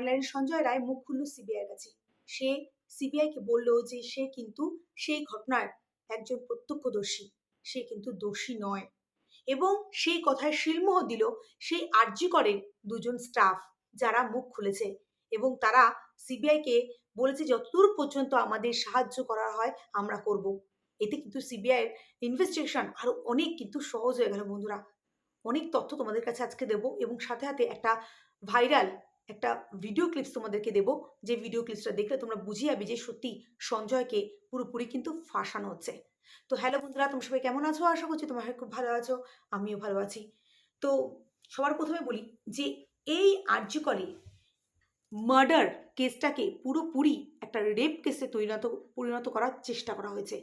Finally Sanjay Roy মুখ খুলল সিবিআইয়ের কাছে। সে সিবিআইকে বলল যে সে কিন্তু সেই ঘটনার একজন প্রত্যক্ষদর্শী। সে কিন্তু দোষী নয়। এবং সেই কথায় শিলমোহ দিল সেই আর্যিকরের দুজন স্টাফ যারা মুখ খুলেছে এবং তারা সিবিআইকে বলেছে, যতদূর পর্যন্ত আমাদের সাহায্য করা হয়, আমরা করব। এতে কিন্তু সিবিআইয়ের ইনভেস্টিগেশন আরও অনেক কিন্তু সহজ হয়ে গেল বন্ধুরা। অনেক তথ্য তোমাদের কাছে আজকে দেবো এবং সাথে সাথে একটা ভাইরাল একটা ভিডিও ক্লিপস তোমাদেরকে দেবো। যে ভিডিও ক্লিপসটা দেখলে তোমরা বুঝে যাবে যে সত্যি সঞ্জয়কে পুরোপুরি কিন্তু ফাঁসানো হচ্ছে। তো হ্যালো বন্ধুরা, তোমরা সবাই কেমন আছো? আশা করছি তোমার খুব ভালো আছো, আমিও ভালো আছি। তো সবার প্রথমে বলি যে এই আর্যকলে মার্ডার কেসটাকে পুরোপুরি একটা রেপ কেসে পরিণত পরিণত করার চেষ্টা করা হয়েছে।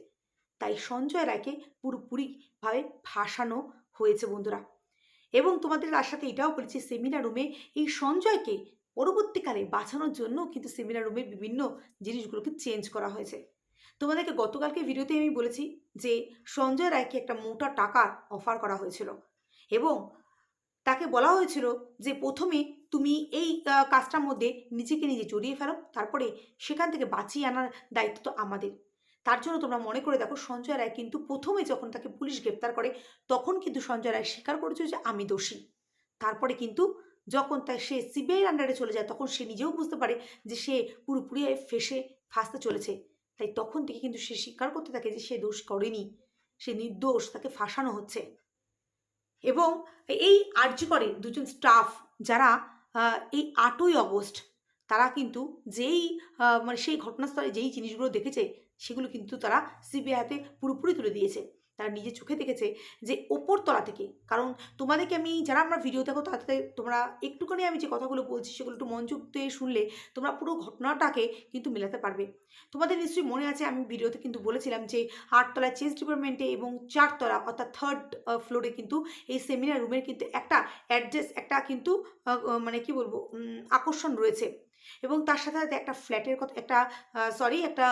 তাই সঞ্জয় রায়কে পুরোপুরিভাবে ফাঁসানো হয়েছে বন্ধুরা। এবং তোমাদের তার সাথে এটাও বলেছি সেমিনার রুমে এই সঞ্জয়কে পরবর্তীকালে বাঁচানোর জন্য কিন্তু সেমিনার রুমের বিভিন্ন জিনিসগুলোকে চেঞ্জ করা হয়েছে। তোমাদেরকে গতকালকে ভিডিওতে আমি বলেছি যে সঞ্জয় রায়কে একটা মোটা টাকার অফার করা হয়েছিল এবং তাকে বলা হয়েছিল যে প্রথমে তুমি এই কাজটার মধ্যে নিজেকে নিজে জড়িয়ে ফেলো, তারপরে সেখান থেকে বাঁচিয়ে আনার দায়িত্ব তো আমাদের। তার জন্য তোমরা মনে করে দেখো সঞ্জয় রায় কিন্তু প্রথমে যখন তাকে পুলিশ গ্রেপ্তার করে, তখন কিন্তু সঞ্জয় রায় স্বীকার করেছে যে আমি দোষী। তারপরে কিন্তু যখন তাই সে সিবিআইয়ের আন্ডারে চলে যায়, তখন সে নিজেও বুঝতে পারে যে সে পুরোপুরি ফেসে ফাঁসতে চলেছে। তাই তখন থেকে কিন্তু সে স্বীকার করতে থাকে যে সে দোষ করেনি। সে নির্দোষ, তাকে ফাঁসানো হচ্ছে। এবং এই আর্য করে দুজন স্টাফ যারা এই আটই অগস্ট তারা কিন্তু যেই মানে সেই ঘটনাস্থলে যেই জিনিসগুলো দেখেছে, সেগুলো কিন্তু তারা সিবিআই হাতে পুরোপুরি তুলে দিয়েছে। তারা নিজে চোখে দেখেছে যে ওপরতলা থেকে। কারণ তোমাদেরকে আমি, যারা আমরা ভিডিও দেখো তাতে তোমরা একটুখানি আমি যে কথাগুলো বলছি সেগুলো একটু মনোযোগ দিয়ে শুনলে তোমরা পুরো ঘটনাটাকে কিন্তু মেলাতে পারবে। তোমাদের নিশ্চয়ই মনে আছে, আমি ভিডিওতে কিন্তু বলেছিলাম যে আটতলা চেস ডিপার্টমেন্টে এবং চারতলা অর্থাৎ থার্ড ফ্লোরে কিন্তু এই সেমিনার রুমের কিন্তু একটা অ্যাড্রেস একটা কিন্তু মানে কি বলব আকর্ষণ রয়েছে। এবং তার সাথে সাথে একটা ফ্ল্যাটের কথা, একটা সরি একটা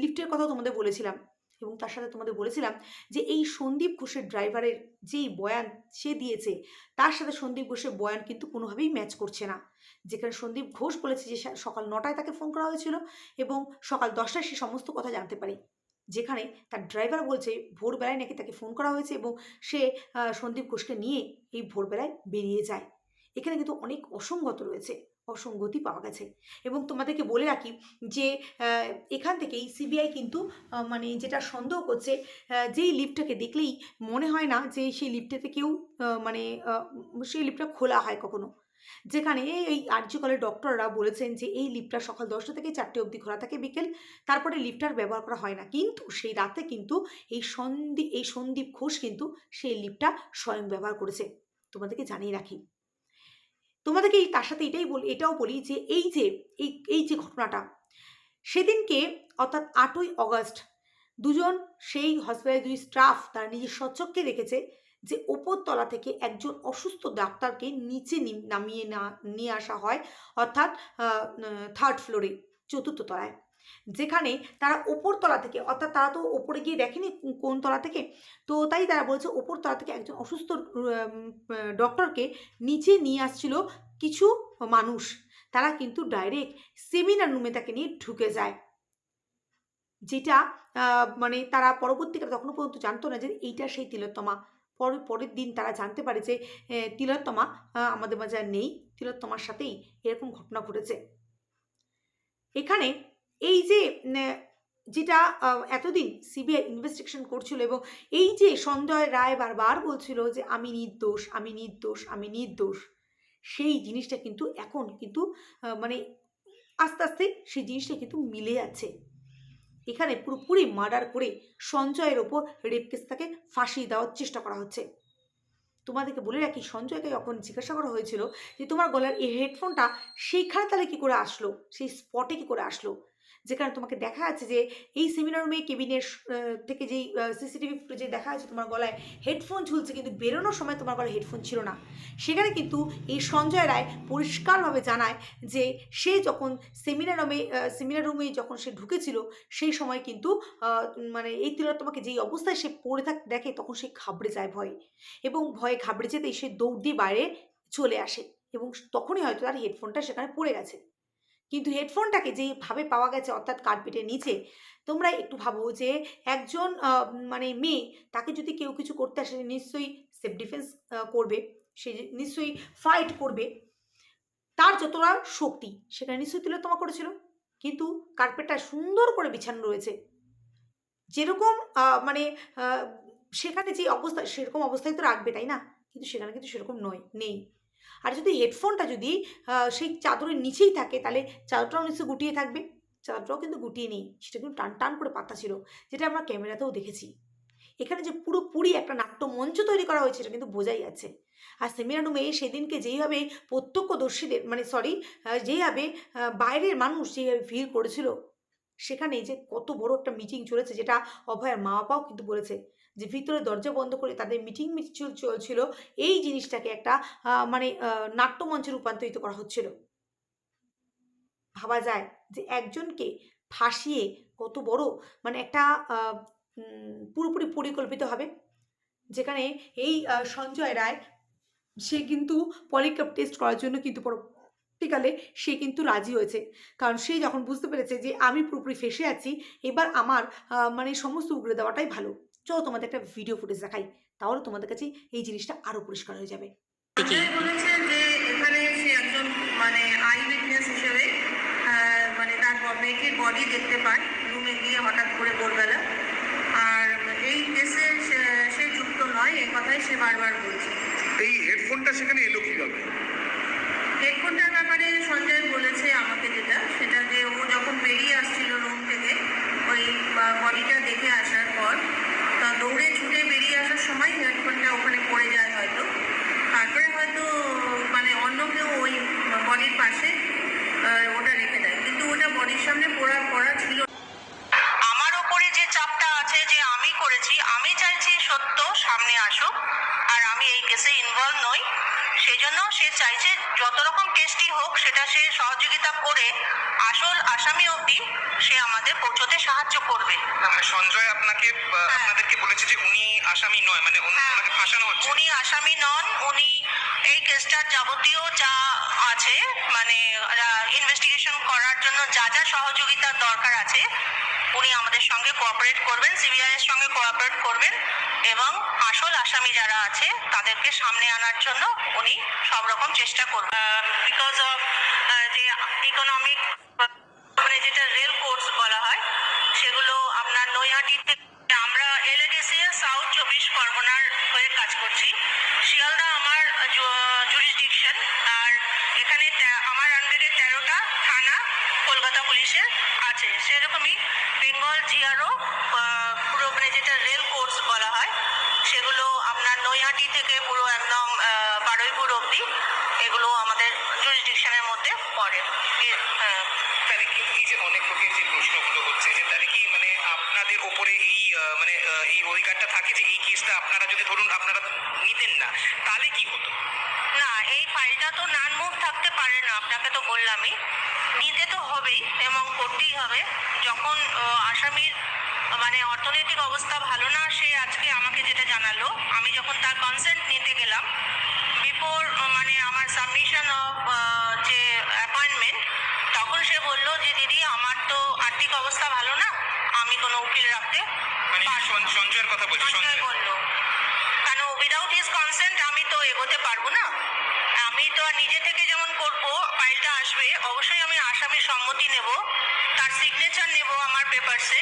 লিফটের কথাও তোমাদের বলেছিলাম। এবং তার সাথে তোমাদের বলেছিলাম যে এই সন্দীপ ঘোষের ড্রাইভারের যেই বয়ান সে দিয়েছে, তার সাথে সন্দীপ ঘোষের বয়ান কিন্তু কোনোভাবেই ম্যাচ করছে না। যেখানে সন্দীপ ঘোষ বলেছে যে সকাল নটায় তাকে ফোন করা হয়েছিল এবং সকাল দশটায় সে সমস্ত কথা জানতে পারে। যেখানে তার ড্রাইভার বলছে ভোরবেলায় নাকি তাকে ফোন করা হয়েছে এবং সে সন্দীপ ঘোষকে নিয়ে এই ভোরবেলায় বেরিয়ে যায়। এখানে কিন্তু অনেক অসঙ্গত রয়েছে। অসঙ্গতি পাওয়া গেছে। এবং তোমাদেরকে বলে রাখি যে এখান থেকেই সিবিআই কিন্তু মানে যেটা সন্দেহ করছে যেই লিফটটাকে দেখলেই মনে হয় না যে সেই লিফটেতে কেউ মানে সেই লিফটটা খোলা হয় কখনো। যেখানে এই আর্যকলের ডক্টররা বলেছেন যে, এই লিফটটা সকাল দশটা থেকে চারটে অবধি খোলা থাকে বিকেল, তারপরে লিফটার ব্যবহার করা হয় না। কিন্তু সেই রাতে কিন্তু এই সন্দীপ এই সন্দীপ ঘোষ কিন্তু সেই লিফটটা স্বয়ং ব্যবহার করেছে। তোমাদেরকে জানিয়ে রাখি। তোমাদেরকে তার সাথে এটাই বলি, এটাও বলি যে এই যে, এই এই যে ঘটনাটা, সেদিনকে অর্থাৎ আটই অগস্ট, দুজন সেই হসপিটালের দুই স্টাফ তার নিজের স্বচক্ষে দেখেছে যে ওপরতলা থেকে একজন অসুস্থ ডাক্তারকে নিচে নিম- নামিয়ে না, নিয়ে আসা হয়, অর্থাৎ থার্ড ফ্লোরে চতুর্থ তলায়। যেখানে তারা ওপরতলা থেকে, অর্থাৎ তারা তো ওপরে গিয়ে দেখেনি কোন তলা থেকে? তো তাই তারা বলেছে ওপরতলা থেকে একজন অসুস্থ ডক্টরকে নিচে নিয়ে আসছিল কিছু মানুষ। তারা কিন্তু ডাইরেক্ট সেমিনার রুমে তাকে নিয়ে ঢুকে যায়। যেটা মানে তারা পরবর্তীকালে তখনও পর্যন্ত জানতো না যে এইটা সেই তিলোত্তমা। পরে, পরের দিন তারা জানতে পারে যে তিলোত্তমা আমাদের মাঝে নেই। তিলোত্তমার সাথেই এরকম ঘটনা ঘটেছে। এখানে এই যে যেটা এতদিন সিবিআই ইনভেস্টিগেশন করছিল এবং এই যে সঞ্জয় রায় বারবার বলছিল যে, আমি নির্দোষ আমি নির্দোষ আমি নির্দোষ। সেই জিনিসটা কিন্তু এখন কিন্তু মানে আস্তে আস্তে সেই জিনিসটা কিন্তু মিলে যাচ্ছে। এখানে পুরোপুরি মার্ডার করে সঞ্জয়ের ওপর রেপ কেসটাকে ফাঁসি দেওয়ার চেষ্টা করা হচ্ছে। তোমাদেরকে বলে রাখি, সঞ্জয়কে যখন জিজ্ঞাসা করা হয়েছিল যে, তোমার গলার এই হেডফোনটা সেইখানে তাহলে কী করে আসলো? সেই স্পটে কী করে আসলো? যেখানে তোমাকে দেখা যাচ্ছে যে এই সেমিনার রুমে কেবিনের থেকে যেই সিসিটিভি ফুটেজে দেখা যাচ্ছে তোমার গলায় হেডফোন ঝুলছে কিন্তু বেরোনোর সময় তোমার গলায় হেডফোন ছিল না। সেখানে কিন্তু এই সঞ্জয় রায় পরিষ্কারভাবে জানায় যে সে যখন সেমিনার রুমে সেমিনার রুমে যখন সে ঢুকেছিল, সেই সময় কিন্তু মানে এই তোমাকে যেই অবস্থায় সে পড়ে থাক, দেখে তখন সে ঘাবড়ে যায় ভয়ে। এবং ভয়ে ঘাবড়ে যেতেই সে দৌড় দিয়ে বাইরে চলে আসে এবং তখনই হয়তো তার হেডফোনটা সেখানে পড়ে গেছে। কিন্তু হেডফোনটাকে যেভাবে পাওয়া গেছে, অর্থাৎ কার্পেটের নিচে, তোমরা একটু ভাবো যে একজন মানে মেয়ে তাকে যদি কেউ কিছু করতে আসে নিশ্চয়ই সেফ ডিফেন্স করবে, সে নিশ্চয়ই ফাইট করবে, তার যতটা শক্তি সেখানে নিশ্চয়ই তিলোত্তমা করেছিল। কিন্তু কার্পেটটা সুন্দর করে বিছানো রয়েছে। যেরকম মানে সেখানে যে অবস্থা, সেরকম অবস্থায় তো রাখবে, তাই না? কিন্তু সেখানে কিন্তু সেরকম নয়, নেই। আর যদি হেডফোনটা যদি সেই চাদরের নিচেই থাকে, তাহলে চাদরটাও নিশ্চয়ই গুটিয়ে থাকবে। চাদরটাও কিন্তু গুটিয়ে নেই, সেটা কিন্তু টান টান করে পাতা ছিল, যেটা আমরা ক্যামেরাতেও দেখেছি। এখানে যে পুরোপুরি একটা নাট্য মঞ্চ তৈরি করা হয়েছে, সেটা কিন্তু বোঝাই যাচ্ছে। আর সেমিনারুমে সেদিনকে যেইভাবে প্রত্যক্ষদর্শীদের মানে সরি যেইভাবে বাইরের মানুষ যেইভাবে ভিড় করেছিল, সেখানে যে কত বড় একটা মিটিং চলেছে, যেটা অভয়ের মা বাবাও কিন্তু বলেছে। যে ভিতরে দরজা বন্ধ করে তাদের মিটিং মিছিল চলছিল, এই জিনিসটাকে একটা মানে নাট্যমঞ্চে রূপান্তরিত করা হচ্ছিল। ভাবা যায় যে একজনকে ফাঁসিয়ে কত বড় মানে একটা পুরোপুরি পরিকল্পিত হবে। যেখানে এই সঞ্জয় রায়, সে কিন্তু পলিগ্রাফ টেস্ট করার জন্য কিন্তু পরবর্তীকালে সে কিন্তু রাজি হয়েছে। কারণ সে যখন বুঝতে পেরেছে যে আমি পুরোপুরি ফেসে আছি, এবার আমার মানে সমস্ত উগড়ে দেওয়াটাই ভালো। চলো তোমাদের একটা ভিডিও ফুটেজ দেখাই তাহলে তোমাদের কাছে এই জিনিসটা আরও পরিষ্কার হয়ে যাবে। বলেছে যে এখানে সে একজন মানে আই উইটনেস হিসেবে আহ, মানে তার মেয়েটির বডি দেখতে পায় রুমে গিয়ে হঠাৎ করে ভোরবেলা। আর এই কেসে সে- যুক্ত নয় এ কথাই সে বারবার বলছে। এই হেডফোনটা সেখানে এলো কীভাবে? হেডফোনটার ব্যাপারে সঞ্জয় বলেছে আমাকে যেটা সেটা যে ও যখন বেরিয়ে আসছিল রুম থেকে ওই বডিটা দেখে আসার পর দৌড়ে ছুটে বেরিয়ে আসার সময় হেডফোনটা ওখানে পড়ে যায় হয়তো। তারপরে হয়তো মানে অন্য কেউ ওই বডির পাশে ওটা রেখে দেয়। কিন্তু ওটা বডির সামনে পড়া পড়া ছিল আমার ওপরে যে চাপটা আছে যে আমি করেছি, আমি চাইছি সত্য সামনে আসুক, আর আমি এই কেসে ইনভলভ নই। সেই জন্য সে চাইছে যত রকম টেস্টই হোক সেটা সে সহযোগিতা করে আসল আসামি অবধি সে আমাদের পৌঁছতে সাহায্য করবে। সঞ্জয় আপনাকে আপনাদেরকে বলেছে যে উনি আসামি নয় মানে উনি- হ্যাঁ। ওনাকে ফাঁসানো হচ্ছে। উনি আসামি নন উনি এই কেসটার যাবতীয় যা আছে মানে ইনভেস্টিগেশন করার জন্য যা যা সহযোগিতার দরকার আছে উনি আমাদের সঙ্গে কোঅপারেট করবেন সিবিআই এর সঙ্গে কোঅপারেট করবেন এবং আসল আসামি যারা আছে, তাদেরকে সামনে আনার জন্য উনি সব রকম চেষ্টা করবেন। বিকজ অফ যে ইকোনমিক মানে যেটা রেল কোর্স বলা হয়, সেগুলো আপনার নৈহাটি থেকে আমরা এলএডিসিএল সাউথ চব্বিশ পরগনার হয়ে কাজ করছি। শিয়ালদা আমার জুরিসডিকশন আর এখানে তে- আমার আন্ডারে তেরোটা থানা কলকাতা পুলিশের আছে সেরকমই বেঙ্গল জিআরও পুরো মানে যেটা রেল কোর্স বলা হয় সেগুলো আপনার নৈহাটি থেকে পুরো একদম আহ, বারুইপুর অবধি এগুলো আমাদের জুরিসডিকশনের মধ্যে পড়ে এর, হ্যাঁ তাহলে কি এই যে অনেক লোকের যে প্রশ্নগুলো হচ্ছে যে তাহলে কি মানে আপনাদের ওপরে এই আহ, মানে আহ, এই অধিকারটা থাকে যে এই কেসটা আপনারা যদি ধরুন আপনারা নিতেন না তাহলে কি হতো? না এই ফাইলটা তো নান মুভ থাকতে পারে না আপনাকে তো বললামই। নিতে তো হবেই এবং করতেই হবে। যখন আসামির মানে অর্থনৈতিক অবস্থা ভালো না সে আজকে আমাকে যেটা জানালো আমি যখন তার কনসেন্ট নিতে গেলাম বিফোর মানে আমার সাবমিশন অফ যে অ্যাপয়েন্টমেন্ট তখন সে বলল যে দিদি আমার তো আর্থিক অবস্থা ভালো না আমি কোনো উকিল রাখতে মানে সঞ্জয়ের কথা বলছি সঞ্জয়। বলল। উইদাউট কনসেন্ট আমি তো এগোতে পারব না। আমি তো আর নিজে থেকে যেমন করব ফাইলটা আসবে, অবশ্যই আমি আসামির সম্মতি নেব। তার সিগনেচার নেব আমার পেপারসে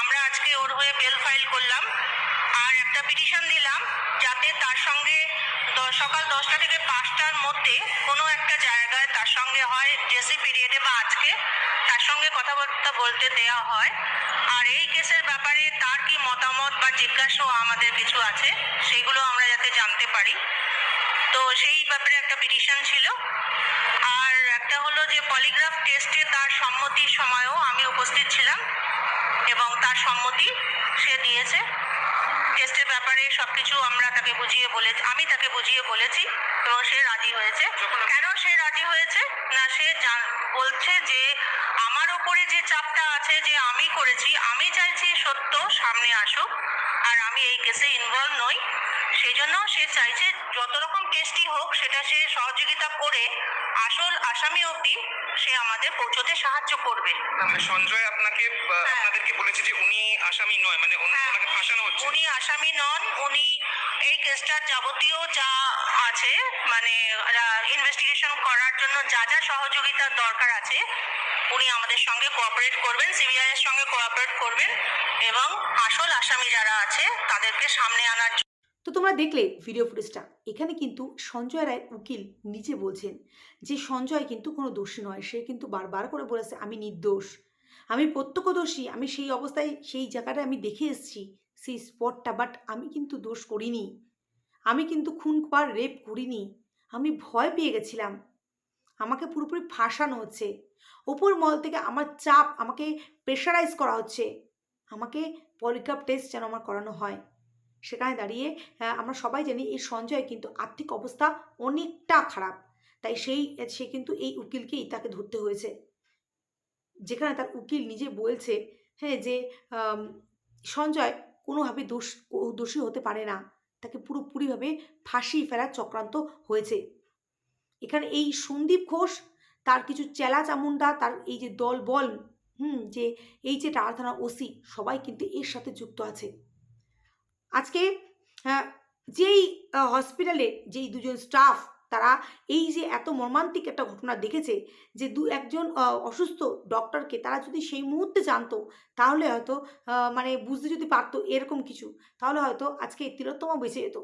আমরা আজকে ওর হয়ে বেল ফাইল করলাম। আর একটা পিটিশন দিলাম, যাতে তার সঙ্গে সকাল দশটা থেকে পাঁচটার মধ্যে কোনো একটা জায়গায় তার সঙ্গে হয় জেসি পিরিয়ডে বা আজকে। কথাবার্তা বলতে দেয়া হয়। আর এই কেসের ব্যাপারে তার কি মতামত বা জিজ্ঞাসাও আমাদের কিছু আছে, সেগুলো আমরা যাতে জানতে পারি। তো সেই ব্যাপারে একটা পিটিশন ছিল। আর একটা হলো যে পলিগ্রাফ টেস্টে তার সম্মতির সময়ও আমি উপস্থিত ছিলাম এবং তার সম্মতি সে দিয়েছে। টেস্টের ব্যাপারে সবকিছু আমরা তাকে বুঝিয়ে বলে আমি তাকে বুঝিয়ে বলেছি এবং সে রাজি হয়েছে। কেন সে রাজি হয়েছে? না সে বলছে যে আমার উপরে যে চাপটা আছে যে আমি করেছি আমি চাইছি সত্য সামনে আসুক আর আমি এই কেসে ইনভলভ নই। সেই জন্য সে চাইছে যত রকম কেসটি হোক সেটা সে সহযোগিতা করে আসল আসামি অবধি সে আমাদের পৌঁছতে সাহায্য করবে মানে সঞ্জয় আপনাকে হ্যাঁ। আপনাদেরকে বলেছে যে উনি আসামি নয় মানে উনি- হ্যাঁ। ওনাকে ফাঁসানো হচ্ছে উনি আসামি নন উনি এই কেসটার যাবতীয় যা আছে মানে ইনভেস্টিগেশন করার জন্য যা যা সহযোগিতার দরকার আছে উনি আমাদের সঙ্গে কোঅপারেট করবেন সিবিআই এর সঙ্গে কোঅপারেট করবেন এবং আসল আসামি যারা আছে তাদেরকে সামনে আনার তো তোমরা দেখলে ভিডিও ফুটেজটা এখানে কিন্তু সঞ্জয় রায় উকিল নিজে বলছেন যে, সঞ্জয় কিন্তু কোনো দোষী নয়, সে কিন্তু বারবার করে বলেছে, আমি নির্দোষ। আমি প্রত্যক্ষদর্শী, আমি সেই অবস্থায়, সেই জায়গাটা আমি দেখে এসেছি, সেই স্পটটা বাট আমি কিন্তু দোষ করিনি। আমি কিন্তু খুন বা রেপ করিনি। আমি ভয় পেয়ে গেছিলাম। আমাকে পুরোপুরি ফাঁসানো হচ্ছে। ওপর মল থেকে আমার চাপ, আমাকে প্রেশারাইজ করা হচ্ছে। আমাকে পলিগ্রাফ টেস্ট যেন আমার করানো হয়। সেখানে দাঁড়িয়ে আমরা সবাই জানি এই সঞ্জয় কিন্তু আর্থিক অবস্থা অনেকটা খারাপ। তাই সেই, সে কিন্তু এই উকিলকেই তাকে ধরতে হয়েছে। যেখানে তার উকিল নিজে বলছে হ্যাঁ যে সঞ্জয় কোনোভাবে দোষ দোষী হতে পারে না। তাকে পুরোপুরিভাবে ফাঁসি ফেলার চক্রান্ত হয়েছে। এখানে এই সন্দীপ ঘোষ, তার কিছু চেলা চামুন্ডা তার এই যে দল বল হুম, যে এই যে টানা থানা ওসি, সবাই কিন্তু এর সাথে যুক্ত আছে। আজকে যেই হসপিটালে যেই দুজন স্টাফ তারা এই যে এত মর্মান্তিক একটা ঘটনা দেখেছে যে দু একজন অসুস্থ ডক্টরকে তারা যদি সেই মুহূর্তে জানতো, তাহলে হয়তো মানে বুঝতে যদি পারতো এরকম কিছু, তাহলে হয়তো আজকে তিলোত্তমা বেঁচে যেত।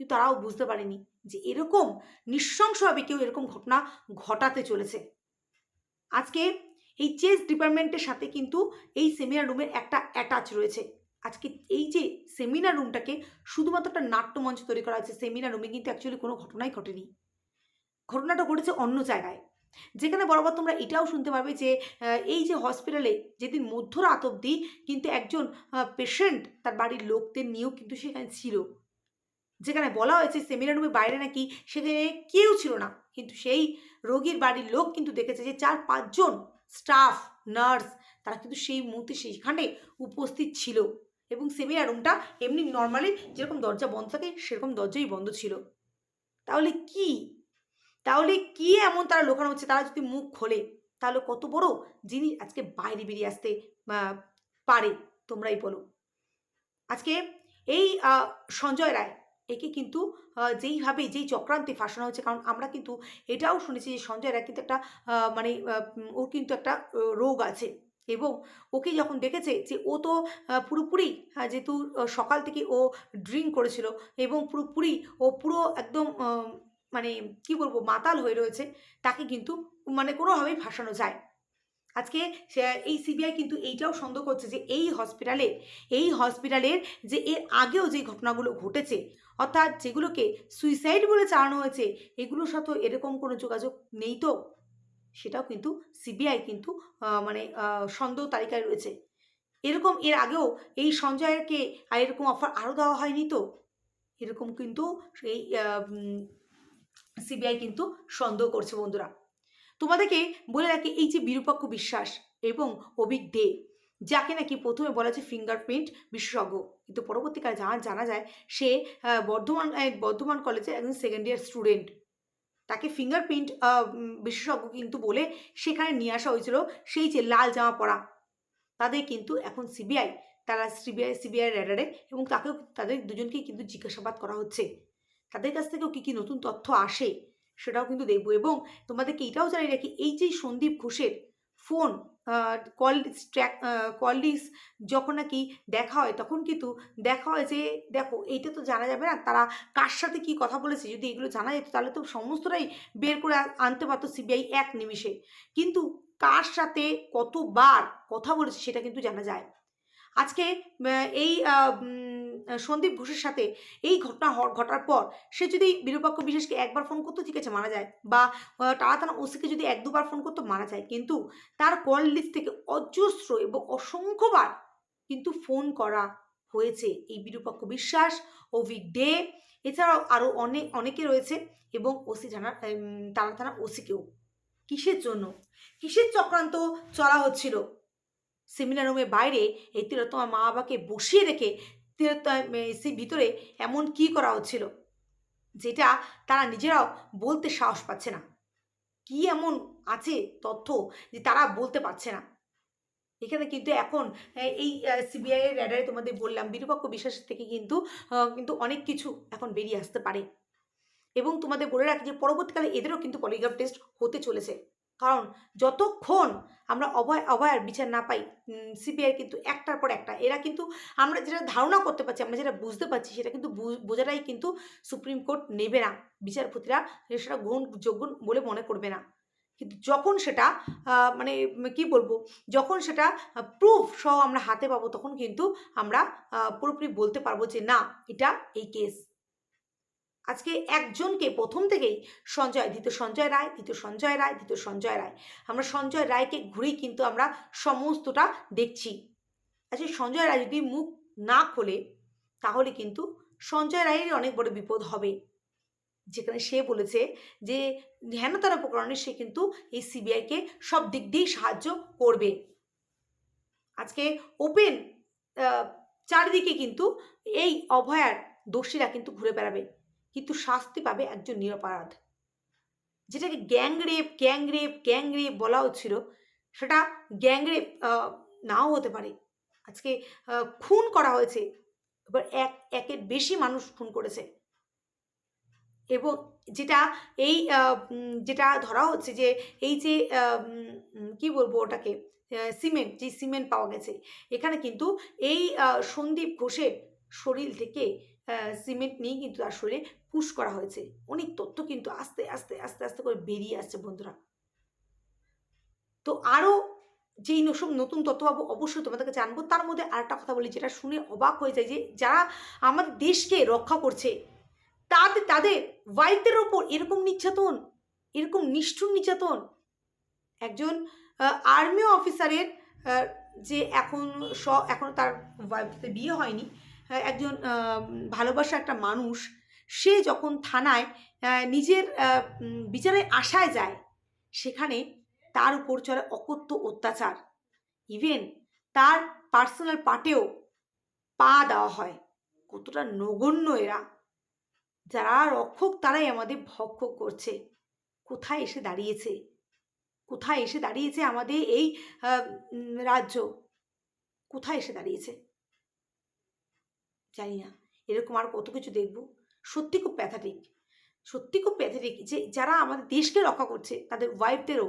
কিন্তু তারাও বুঝতে পারেনি যে এরকম নৃশংসভাবে কেউ এরকম ঘটনা ঘটাতে চলেছে। আজকে এই চেস ডিপার্টমেন্টের সাথে কিন্তু এই সেমিনার রুমের একটা অ্যাটাচ রয়েছে। আজকে এই যে সেমিনার রুমটাকে শুধুমাত্র একটা নাট্যমঞ্চ তৈরি করা হয়েছে সেমিনার রুমে কিন্তু অ্যাকচুয়ালি কোনো ঘটনাই ঘটেনি। ঘটনাটা ঘটেছে অন্য জায়গায়। যেখানে বরাবর তোমরা এটাও শুনতে পাবে যে এই যে হসপিটালে যেদিন মধ্যরাত অবধি কিন্তু একজন পেশেন্ট তার বাড়ির লোকদের নিয়েও কিন্তু সেখানে ছিল। যেখানে বলা হয়েছে সেমিনার রুমের বাইরে নাকি সেখানে কেউ ছিল না। কিন্তু সেই রোগীর বাড়ির লোক কিন্তু দেখেছে যে চার পাঁচজন স্টাফ নার্স তারা কিন্তু সেই মুহূর্তে সেইখানে উপস্থিত ছিল। এবং সেমিনার রুমটা এমনি নর্মালি যেরকম দরজা বন্ধ থাকে, সেরকম দরজাই বন্ধ ছিল। তাহলে কি? তাহলে কি এমন তারা লোকানো হচ্ছে? তারা যদি মুখ খোলে, তাহলে কত বড় জিনিস আজকে বাইরে বেরিয়ে আসতে পারে, তোমরাই বলো। আজকে এই সঞ্জয় রায়, একে কিন্তু যেইভাবে যেই চক্রান্তে ফাঁসানো হচ্ছে কারণ আমরা কিন্তু এটাও শুনেছি যে সঞ্জয় রায় কিন্তু একটা মানে ওর কিন্তু একটা রোগ আছে। এবং ওকে যখন দেখেছে যে ও তো পুরোপুরি যেহেতু সকাল থেকে ও ড্রিঙ্ক করেছিল এবং পুরোপুরি ও পুরো একদম মানে কি বলব, মাতাল হয়ে রয়েছে, তাকে কিন্তু মানে কোনোভাবেই ভাসানো যায়। আজকে এই সিবিআই কিন্তু এইটাও সন্দেহ করছে যে এই হসপিটালে, এই হসপিটালের যে এর আগেও যে ঘটনাগুলো ঘটেছে, অর্থাৎ যেগুলোকে সুইসাইড বলে চালানো হয়েছে, এগুলোর সাথে এরকম কোনো যোগাযোগ নেই তো? সেটাও কিন্তু সিবিআই কিন্তু মানে সন্দেহ তালিকায় রয়েছে। এরকম এর আগেও এই সঞ্জয়কে আর এরকম অফার আরও দেওয়া হয়নি তো? এরকম কিন্তু এই সিবিআই কিন্তু সন্দেহ করছে বন্ধুরা। তোমাদেরকে বলে রাখি, এই যে বিরূপাক্ষ বিশ্বাস এবং অভিক দে, যাকে নাকি প্রথমে বলা হচ্ছে ফিঙ্গারপ্রিন্ট বিশেষজ্ঞ, কিন্তু পরবর্তীকালে জানা জানা যায়, সে বর্ধমান বর্ধমান কলেজের একজন সেকেন্ড ইয়ার স্টুডেন্ট তাকে ফিঙ্গারপ্রিন্ট বিশেষজ্ঞ কিন্তু বলে সেখানে নিয়ে আসা হয়েছিল সেই যে লাল জামা পরা। তাদের কিন্তু এখন সিবিআই তারা সিবিআই সিবিআই র্যাডারে এবং তাকেও তাদের দুজনকেই কিন্তু জিজ্ঞাসাবাদ করা হচ্ছে। তাদের কাছ থেকেও কী কী নতুন তথ্য আসে সেটাও কিন্তু দেখব এবং তোমাদেরকে এটাও জানিয়ে রাখি, এই যে সন্দীপ ঘোষের phone call track call list যখন নাকি দেখা হয়, তখন কিন্তু দেখা হয় যে, দেখো, এইটা তো জানা যাবে না, তারা কার সাথে কি কথা বলেছে, যদি এগুলো জানা যেত, তাহলে তো সমস্তটাই বের করে আনতে পারতো সিবিআই এক নিমিষে। কিন্তু কার সাথে কতবার কথা বলেছে, সেটা কিন্তু জানা যায়। আজকে এই সন্দীপ ঘোষের সাথে এই ঘটনা ঘটার পর সে যদি বিরূপাক্ষ বিশেষকে একবার ফোন করতো, ঠিক আছে, মারা যায়। বা টানা ওসিকে যদি এক দুবার ফোন করতো, মারা যায়। কিন্তু তার কল লিস্ট থেকে অজস্র এবং অসংখ্যবার কিন্তু ফোন করা হয়েছে এই বিরূপাক্ষ বিশ্বাস অভিক ডে এছাড়াও আরও অনেক অনেকে রয়েছে এবং ওসি জানা টানা থানা ওসিকেও। কিসের জন্য? কিসের চক্রান্ত চলা হচ্ছিল? সেমিনার রুমের বাইরে এই তিলোত্তমা মা বাবাকে বসিয়ে রেখে ভিতরে এমন কি করা হচ্ছিল যেটা তারা নিজেরাও বলতে সাহস পাচ্ছে না? কি এমন আছে তথ্য যে তারা বলতে পারছে না? এখানে কিন্তু এখন এই সিবিআই এর র্যাডারে তোমাদের বললাম, বিরূপাক্ষ বিশ্বাসের থেকে কিন্তু কিন্তু অনেক কিছু এখন বেরিয়ে আসতে পারে। এবং তোমাদের বলে রাখি যে পরবর্তীকালে এদেরও কিন্তু পলিগ্রাফ টেস্ট হতে চলেছে। কারণ যতক্ষণ আমরা অভয় অভয়ার বিচার না পাই সিবিআই কিন্তু একটার পর একটা, এরা কিন্তু আমরা যেটা ধারণা করতে পারছি, আমরা যেটা বুঝতে পারছি, সেটা কিন্তু বোঝাটাই কিন্তু সুপ্রিম কোর্ট নেবে না, বিচারপতিরা সেটা গ্রহণযোগ্য বলে মনে করবে না। কিন্তু যখন সেটা মানে কি বলব, যখন সেটা প্রুফ সহ আমরা হাতে পাবো, তখন কিন্তু আমরা পুরোপুরি বলতে পারব যে না, এটা এই কেস আজকে একজনকে প্রথম থেকেই সঞ্জয়, দ্বিতীয় সঞ্জয় রায় দ্বিতীয় সঞ্জয় রায় দ্বিতীয় সঞ্জয় রায়। আমরা সঞ্জয় রায়কে ঘুরেই কিন্তু আমরা সমস্তটা দেখছি। আচ্ছা সঞ্জয় রায় যদি মুখ না খোলে, তাহলে কিন্তু সঞ্জয় রায়েরই অনেক বড় বিপদ হবে। যেখানে সে বলেছে যে হেনতারা প্রকরণে সে কিন্তু এই সিবিআইকে সব দিক দিয়েই সাহায্য করবে। আজকে ওপেন চারিদিকে কিন্তু এই অভয়ার দোষীরা কিন্তু ঘুরে বেড়াবে। কিন্তু শাস্তি পাবে একজন নিরপরাধ। যেটাকে গ্যাং রেপ গ্যাং রেপ বলা হচ্ছিল সেটা গ্যাং রেপ নাও হতে পারে। আজকে খুন করা হয়েছে, এবার এক, একের বেশি মানুষ খুন করেছে। এবং যেটা এই যেটা ধরা হচ্ছে যে এই যে কি বলব ওটাকে সিমেন্ট, যে সিমেন্ট পাওয়া গেছে, এখানে কিন্তু এই সন্দীপ ঘোষের শরীর থেকে সিমেন্ট নিয়ে কিন্তু তার পুশ করা হয়েছে। অনেক তথ্য কিন্তু আস্তে আস্তে আস্তে আস্তে করে বেরিয়ে আসছে বন্ধুরা। তো আরও যেই সব নতুন তথ্য পাবো, অবশ্যই তোমাদেরকে জানব তার মধ্যে আরেকটা কথা বলি, যেটা শুনে অবাক হয়ে যায় যে, যারা আমাদের দেশকে রক্ষা করছে তাদের তাদের ওয়াইফদের ওপর এরকম নির্যাতন, এরকম নিষ্ঠুর নির্যাতন, একজন আর্মি অফিসারের যে এখন স, এখন তার ওয়াইফতে বিয়ে হয়নি একজন ভালোবাসা একটা মানুষ, সে যখন থানায় নিজের বিচারে আশায় যায়, সেখানে তার উপর চলে অকথ্য অত্যাচার। ইভেন তার পার্সোনাল পার্টেও পা দেওয়া হয়। কতটা নগণ্য এরা। যারা রক্ষক, তারাই আমাদের ভক্ষক করছে। কোথায় এসে দাঁড়িয়েছে? কোথায় এসে দাঁড়িয়েছে আমাদের এই রাজ্য? কোথায় এসে দাঁড়িয়েছে? জানি না। এরকম আর কত কিছু দেখব। সত্যি খুব প্যাথাটিক সত্যি খুব প্যাথাটিক যে যারা আমাদের দেশকে রক্ষা করছে, তাদের ওয়াইফদেরও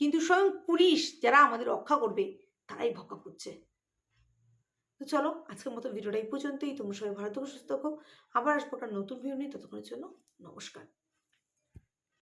কিন্তু স্বয়ং পুলিশ যারা আমাদের রক্ষা করবে, তারাই ভক্ষা করছে। তো চলো, আজকের মতো ভিডিওটা এই পর্যন্তই। তোমরা সবাই ভালো থেকো, সুস্থ থাকো। আবার আসব একটা নতুন ভিডিও নিয়ে ততক্ষণের জন্য নমস্কার।